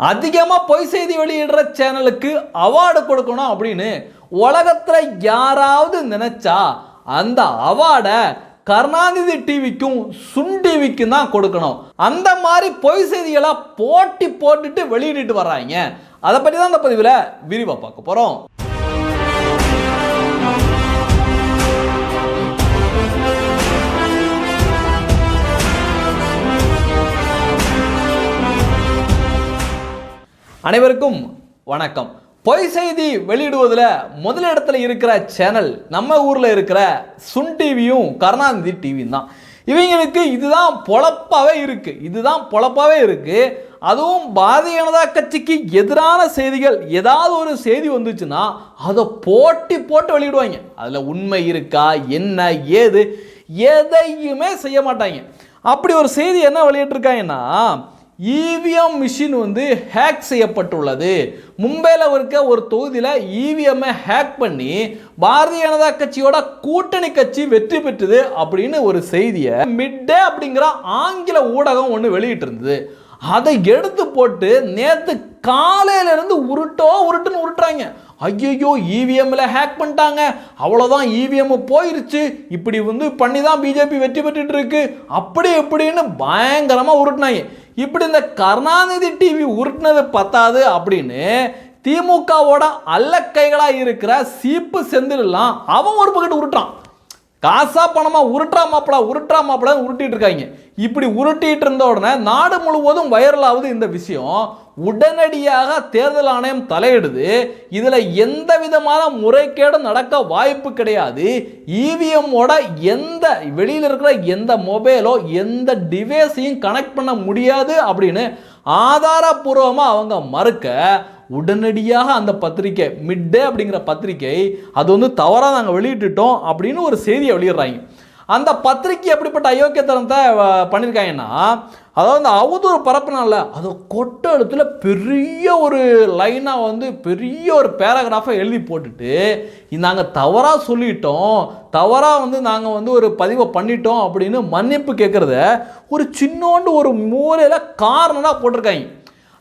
அதிகமாக பொய் செய்தி வெளியிடுற சேனலுக்கு அவார்டு கொடுக்கணும் அப்படின்னு உலகத்தில் யாராவது நினைச்சா அந்த அவார்டை கருணாநிதி டிவிக்கும் சுன் டிவிக்கும் தான் கொடுக்கணும். அந்த மாதிரி பொய் செய்திகளை போட்டி போட்டுட்டு வெளியிட்டு வர்றாங்க. அதை பற்றி தான் இந்த பதிவில் விரிவாக பார்க்க போகிறோம் அனைவருக்கும் வணக்கம். பொய் செய்தி வெளியிடுவதில் முதலிடத்தில் இருக்கிற சேனல் நம்ம ஊரில் இருக்கிற சுன் டிவியும் கருணாநிதி டிவியும் தான். இவங்களுக்கு இதுதான் பொழப்பாகவே இருக்குது இதுதான் பொழப்பாகவே இருக்குது அதுவும் பாரதிய ஜனதா கட்சிக்கு எதிரான செய்திகள் ஏதாவது ஒரு செய்தி வந்துச்சுன்னா அதை போட்டி போட்டு வெளியிடுவாங்க. அதில் உண்மை இருக்கா என்ன ஏது எதையுமே செய்ய மாட்டாங்க. அப்படி ஒரு செய்தி என்ன வெளியிட்டிருக்காங்கன்னா இவிஎம் மிஷின் வந்து ஹேக் செய்யப்பட்டுள்ளது. மும்பையில் இருக்க ஒரு தொகுதியில் இவிஎம்மை ஹேக் பண்ணி பாரதிய ஜனதா கட்சியோட கூட்டணி கட்சி வெற்றி பெற்றது அப்படின்னு ஒரு செய்தியை மிட்டே அப்படிங்கிற ஆங்கில ஊடகம் ஒன்று வெளியிட்டு இருந்தது அதை எடுத்து போட்டு நேற்று காலையிலேருந்து உருட்டோ உருட்டுன்னு உருட்டுறாங்க. ஐயோ இவிஎம்மில் ஹேக் பண்ணிட்டாங்க. அவ்வளோதான் இவிஎம் போயிருச்சு. இப்படி வந்து பண்ணி தான் பிஜேபி வெற்றி பெற்றுட்டு இருக்கு. அப்படி இப்படின்னு பயங்கரமாக உருட்டுனாங்க. இப்படி இந்த கருணாநிதி டிவி உருட்டினது பத்தாது அப்படின்னு திமுகவோட அல்லக்கைகளாக இருக்கிற சீப்பு செந்திலெல்லாம் அவன் ஒரு பக்கெட் உருட்டுறான். காசா பணமாக உருட்டுறா மாப்பிளா உருட்டா மாப்பிளா உருட்டிட்டு இருக்காங்க. இப்படி உருட்டிட்டு இருந்த உடனே நாடு முழுவதும் வைரல் ஆகுது இந்த விஷயம். உடனடியாக தேர்தல் ஆணையம் தலையிடுது. இதில் எந்த விதமான முறைகேடும் நடக்க வாய்ப்பு கிடையாது. இவிஎம்மோட எந்த வெளியில் இருக்கிற எந்த மொபைலோ எந்த டிவைஸையும் கனெக்ட் பண்ண முடியாது அப்படின்னு ஆதாரபூர்வமாக அவங்க மறுக்க உடனடியாக அந்த பத்திரிக்கை மிட் டே அப்படிங்கிற பத்திரிக்கை அது வந்து தவறாக நாங்கள் வெளியிட்டுட்டோம் அப்படின்னு ஒரு செய்தியை வெளியிடுறாங்க. அந்த பத்திரிக்கை எப்படிப்பட்ட அயோக்கியத்தனத்தை பண்ணியிருக்காங்கன்னா அதாவது அந்த அவதூறு பரப்புனால அதை கொட்ட எழுத்துல பெரிய ஒரு லைனாக வந்து பெரிய ஒரு பேராகிராஃபாக எழுதி போட்டுட்டு நாங்கள் தவறாக சொல்லிட்டோம் தவறாக வந்து நாங்கள் வந்து ஒரு பதிவை பண்ணிட்டோம் அப்படின்னு மன்னிப்பு கேட்குறத ஒரு சின்னோண்டு ஒரு மூலையில் காரணமாக போட்டிருக்காங்க.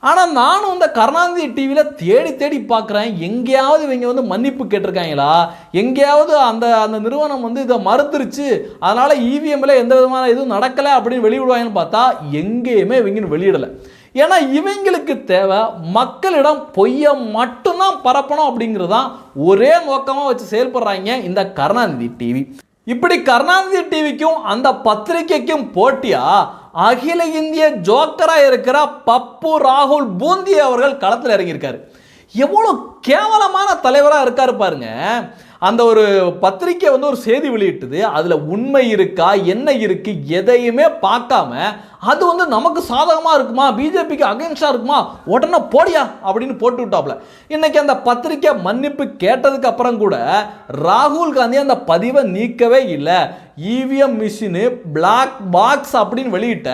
ஆனால் நானும் இந்த கருணாநிதி டிவியில் தேடி தேடி பார்க்குறேன் எங்கேயாவது இவங்க வந்து மன்னிப்பு கேட்டிருக்காங்களா? எங்கேயாவது அந்த அந்த நிறுவனம் வந்து இதை மறுத்துருச்சு. அதனால் இவிஎம்மில் எந்த விதமான இதுவும் நடக்கலை அப்படின்னு வெளியிடுவாங்கன்னு பார்த்தா எங்கேயுமே இவங்க வெளியிடலை. ஏன்னா இவங்களுக்கு தேவை மக்களிடம் பொய்யை மட்டும்தான் பரப்பணும் அப்படிங்கிறது தான் ஒரே நோக்கமாக வச்சு செயல்படுறாங்க இந்த கருணாநிதி டிவி இப்படி கருணாநிதி டிவிக்கும் அந்த பத்திரிகைக்கும் போட்டியா? அகில இந்திய ஜோக்கராக இருக்கிற பப்பு ராகுல் பூந்தி அவர்கள் களத்தில் இறங்கியிருக்காரு. எவ்வளோ கேவலமான தலைவராக இருக்கார் பாருங்க. அந்த ஒரு பத்திரிக்கை வந்து ஒரு செய்தி வெளியிட்டது. அதில் உண்மை இருக்கா என்ன இருக்கு எதையுமே பார்க்காம அது வந்து நமக்கு சாதகமாக இருக்குமா பிஜேபிக்கு அகைன்ஸ்டாக இருக்குமா உடனே போடியா அப்படின்னு போட்டு விட்டாப்ல. இன்னைக்கு அந்த பத்திரிக்கை மன்னிப்பு கேட்டதுக்கு அப்புறம் கூட ராகுல் காந்தி அந்த பதிவை நீக்கவே இல்லை. இவிஎம் மிஷினு பிளாக் பாக்ஸ் அப்படின்னு வெளியிட்ட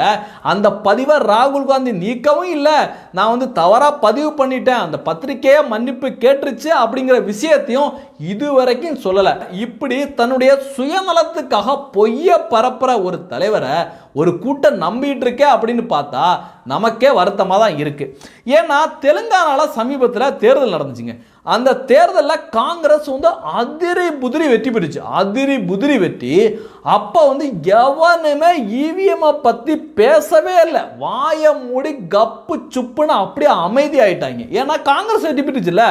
அந்த பதிவை ராகுல் காந்தி நீக்கவும் இல்லை. நான் வந்து தவறாக பதிவு பண்ணிட்டேன். அந்த பத்திரிக்கையே மன்னிப்பு கேட்டுருச்சு அப்படிங்கிற விஷயத்தையும் இதுவரைக்கும் சொல்லலை. இப்படி தன்னுடைய சுயநலத்துக்காக பொய்ய பரப்புற ஒரு தலைவரை ஒரு கூட்டம் நம்பிட்டு இருக்கே அப்படின்னு பார்த்தா நமக்கே வருத்தமாக தான் இருக்கு. ஏன்னா தெலுங்கானால சமீபத்தில் தேர்தல் நடந்துச்சுங்க. அந்த தேர்தலில் காங்கிரஸ் வந்து அதிரி புதிரி வெற்றி பெற்றுச்சு. அதிரி புதிரி வெற்றி. அப்போ வந்து எவனுமே இவிஎம்மை பற்றி பேசவே இல்லை. வாயை மூடி கப்பு சுப்புன்னு அப்படியே அமைதி ஆயிட்டாங்க ஏன்னா காங்கிரஸ் வெற்றி பெற்றுச்சுல்ல.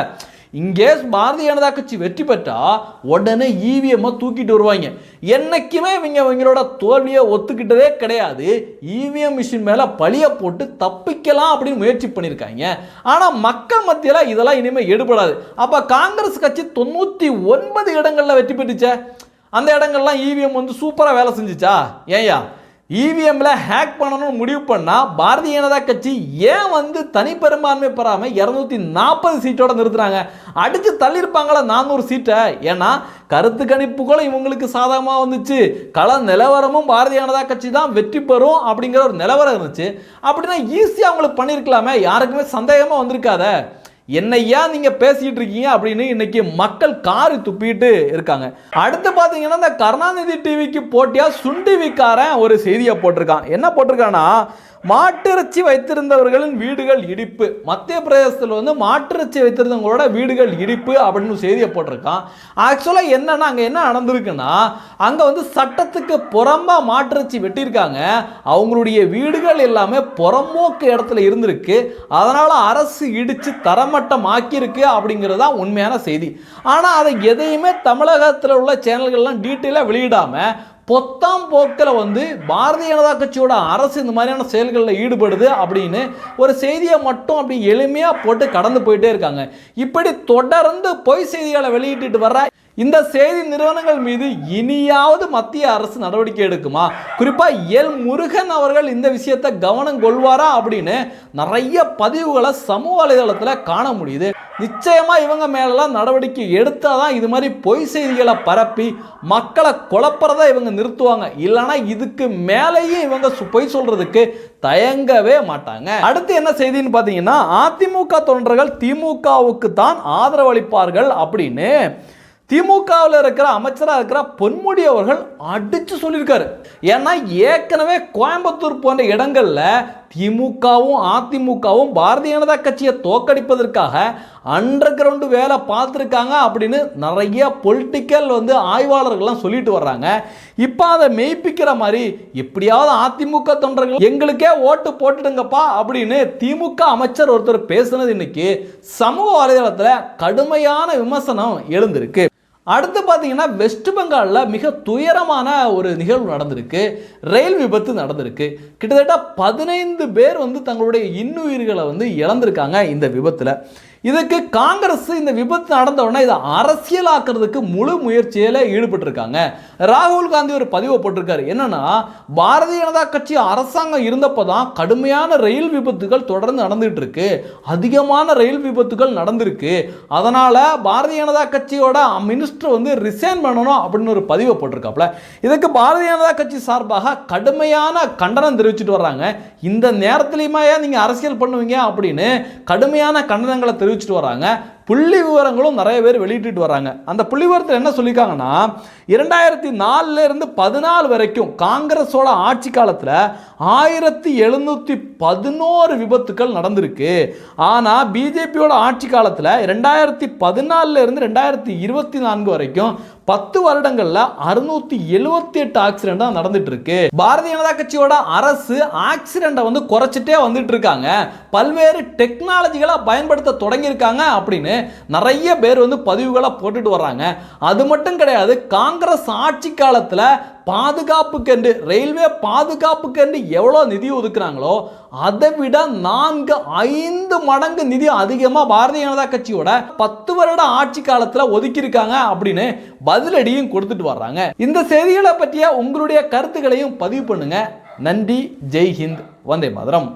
இங்கே பாரதிய ஜனதா கட்சி வெற்றி பெற்றால் உடனே இவிஎம்மை தூக்கிட்டு வருவாங்க என்னைக்குமே இவங்க இவங்களோட தோல்வியை ஒத்துக்கிட்டதே கிடையாது இவிஎம் மிஷின் மேலே பழியை போட்டு தப்பிக்கலாம் அப்படின்னு முயற்சி பண்ணியிருக்காங்க ஆனால் மக்கள் மத்தியில் இதெல்லாம் இனிமேல் எடுபடாது அப்போ காங்கிரஸ் கட்சி தொண்ணூற்றி ஒன்பது இடங்களில் வெற்றி பெற்றுச்சே அந்த இடங்கள்லாம் இவிஎம் வந்து சூப்பராக வேலை செஞ்சுச்சா ஏன்யா இவிஎம்ல ஹேக் பண்ணணும்னு முடிவு பண்ணால் பாரதிய ஜனதா கட்சி ஏன் வந்து தனிப்பெரும்பான்மை பெறாமல் இரநூத்தி நாற்பது சீட்டோட நிறுத்துறாங்க? அடித்து தள்ளியிருப்பாங்களா நானூறு சீட்டை? ஏன்னா கருத்து கணிப்புகளும் இவங்களுக்கு சாதகமாக வந்துச்சு. கள நிலவரமும் பாரதிய ஜனதா கட்சி தான் வெற்றி பெறும் அப்படிங்கிற ஒரு நிலவரம் இருந்துச்சு. அப்படின்னா ஈஸியாக அவங்களுக்கு பண்ணியிருக்கலாமே? யாருக்குமே சந்தேகமாக வந்திருக்காத? என்னையா நீங்க பேசிட்டு இருக்கீங்க அப்படின்னு இன்னைக்கு மக்கள் காரி துப்பிட்டு இருக்காங்க. அடுத்து பாத்தீங்கன்னா இந்த கருணாநிதி டிவிக்கு போட்டியா சுண்டிவிக்காரன் ஒரு செய்தியை போட்டிருக்கான். என்ன போட்டிருக்கான்னா மாட்டிறைச்சி வைத்திருந்தவர்களின் வீடுகள் இடிப்பு. மத்திய பிரதேசத்தில் வந்து மாட்டிறைச்சி வைத்திருந்தவங்களோட வீடுகள் இடிப்பு அப்படின்னு செய்தியை போட்டிருக்கான். ஆக்சுவலாக என்னன்னா அங்கே என்ன நடந்திருக்குன்னா அங்கே வந்து சட்டத்துக்கு புறம்பாக மாட்டிறைச்சி வெட்டியிருக்காங்க. அவங்களுடைய வீடுகள் எல்லாமே புறம்போக்கு இடத்துல இருந்திருக்கு. அதனால் அரசு இடித்து தரமட்டம் ஆக்கியிருக்கு அப்படிங்கிறது தான் உண்மையான செய்தி. ஆனால் அதை எதையுமே தமிழகத்தில் உள்ள சேனல்கள்லாம் டீட்டெயிலாக வெளியிடாமல் பொத்தாம் போக்கில் வந்து பாரதிய ஜனதா கட்சியோட அரசு இந்த மாதிரியான செயல்களில் ஈடுபடுது அப்படின்னு ஒரு செய்தியை மட்டும் அப்படி எளிமையாக போட்டு கடந்து போயிட்டே இருக்காங்க. இப்படி தொடர்ந்து பொய் செய்திகளை வெளியிட்டுட்டு வர்ற இந்த செய்தி நிறுவனங்கள் மீது இனியாவது மத்திய அரசு நடவடிக்கை எடுக்குமா? குறிப்பாக எல் முருகன் அவர்கள் இந்த விஷயத்தை கவனம் கொள்வாரா அப்படின்னு நிறைய பதிவுகளை சமூக வலைதளத்தில் காண முடியுது. நிச்சயமா இவங்க மேலெல்லாம் நடவடிக்கை எடுத்தாதான் இது மாதிரி பொய் செய்திகளை பரப்பி மக்களை குழப்பறத இவங்க நிறுத்துவாங்க. இல்லைன்னா இதுக்கு மேலேயும் இவங்க பொய் சொல்றதுக்கு தயங்கவே மாட்டாங்க. அடுத்து என்ன செய்தின்னு பார்த்தீங்கன்னா அதிமுக தொண்டர்கள் திமுகவுக்கு தான் ஆதரவளிப்பார்கள் அப்படின்னு திமுகவில் இருக்கிற அமைச்சராக இருக்கிற பொன்முடி அவர்கள் அடித்து சொல்லியிருக்காரு. ஏன்னா ஏற்கனவே கோயம்புத்தூர் போன்ற இடங்களில் திமுகவும் அதிமுகவும் பாரதிய ஜனதா கட்சியை தோக்கடிப்பதற்காக அண்டர் கிரவுண்டு வேலை பார்த்துருக்காங்க அப்படின்னு நிறைய பொலிட்டிக்கல் வந்து ஆய்வாளர்கள்லாம் சொல்லிட்டு வர்றாங்க. இப்போ அதை மெய்ப்பிக்கிற மாதிரி எப்படியாவது அதிமுக தொண்டர்கள் எங்களுக்கே ஓட்டு போட்டுடுங்கப்பா அப்படின்னு திமுக அமைச்சர் ஒருத்தர் பேசுனது இன்னைக்கு சமூக வலைதளத்தில் கடுமையான விமர்சனம் எழுந்திருக்கு. அடுத்து பார்த்தீங்கன்னா வெஸ்ட் பெங்காலில் மிக துயரமான ஒரு நிகழ்வு நடந்திருக்கு. ரயில் விபத்து நடந்திருக்கு. கிட்டத்தட்ட பதினைந்து பேர் வந்து தங்களுடைய இன்னுயிர்களை வந்து இழந்திருக்காங்க இந்த விபத்தில். இதுக்கு காங்கிரஸ் இந்த விபத்து நடந்த உடனே இதை அரசியலாக்குறதுக்கு முழு முயற்சியில் ஈடுபட்டிருக்காங்க. ராகுல் காந்தி ஒரு பதிவை போட்டிருக்காரு. என்னன்னா பாரதிய ஜனதா கட்சி அரசாங்கம் இருந்தப்போ தான் கடுமையான ரயில் விபத்துகள் தொடர்ந்து நடந்துட்டு இருக்கு அதிகமான ரயில் விபத்துகள் நடந்திருக்கு. அதனால பாரதிய ஜனதா கட்சியோட மினிஸ்டர் வந்து ரிசைன் பண்ணணும் அப்படின்னு ஒரு பதிவை போட்டிருக்காப்ல இதுக்கு பாரதிய ஜனதா கட்சி சார்பாக கடுமையான கண்டனம் தெரிவிச்சுட்டு வர்றாங்க. இந்த நேரத்துலையுமே நீங்கள் அரசியல் பண்ணுவீங்க அப்படின்னு கடுமையான கண்டனங்களை தெரிவிச்சிட்டு வராங்க. புள்ளி விவரங்களும் நிறைய பேர் வெளியிட்டு வராங்க. அந்த புள்ளி விவரத்தில் என்ன சொல்லியிருக்காங்கன்னா இரண்டாயிரத்தி நாலுல இருந்து பதினாலு வரைக்கும் காங்கிரஸோட ஆட்சி காலத்தில் ஆயிரத்தி எழுநூற்றி பதினோரு விபத்துக்கள் நடந்திருக்கு. ஆனால் பிஜேபியோட ஆட்சி காலத்தில் ரெண்டாயிரத்தி பதினாலுல இருந்து ரெண்டாயிரத்தி இருபத்தி நான்கு வரைக்கும் பத்து வருடங்கள்ல அறுநூத்தி எழுவத்தி எட்டு ஆக்சிடென்ட் தான் நடந்துட்டு இருக்கு பாரதிய ஜனதா கட்சியோட அரசு ஆக்சிடென்ட்டை வந்து குறைச்சிட்டே வந்துட்டு இருக்காங்க பல்வேறு டெக்னாலஜிகளை பயன்படுத்த தொடங்கியிருக்காங்க அப்படின்னு நிறைய பேர் வந்து பதிவுகளை போட்டுட்டு வர்றாங்க. அது மட்டும் கிடையாது காங்கிரஸ் ஆட்சி காலத்தில் பாதுகாப்புக்கென்று ரயில்வே பாதுகாப்புக்கென்று எவ்வளோ நிதி ஒதுக்குறாங்களோ அதை விட நான்கு ஐந்து மடங்கு நிதி அதிகமாக பாரதிய ஜனதா கட்சியோட பத்து வருட ஆட்சி காலத்தில் ஒதுக்கியிருக்காங்க அப்படின்னு பதிலடியும் கொடுத்துட்டு வர்றாங்க. இந்த செய்திகளை பற்றிய உங்களுடைய கருத்துக்களையும் பதிவு பண்ணுங்க. நன்றி ஜெய்ஹிந்த் வந்தே மதுரம்.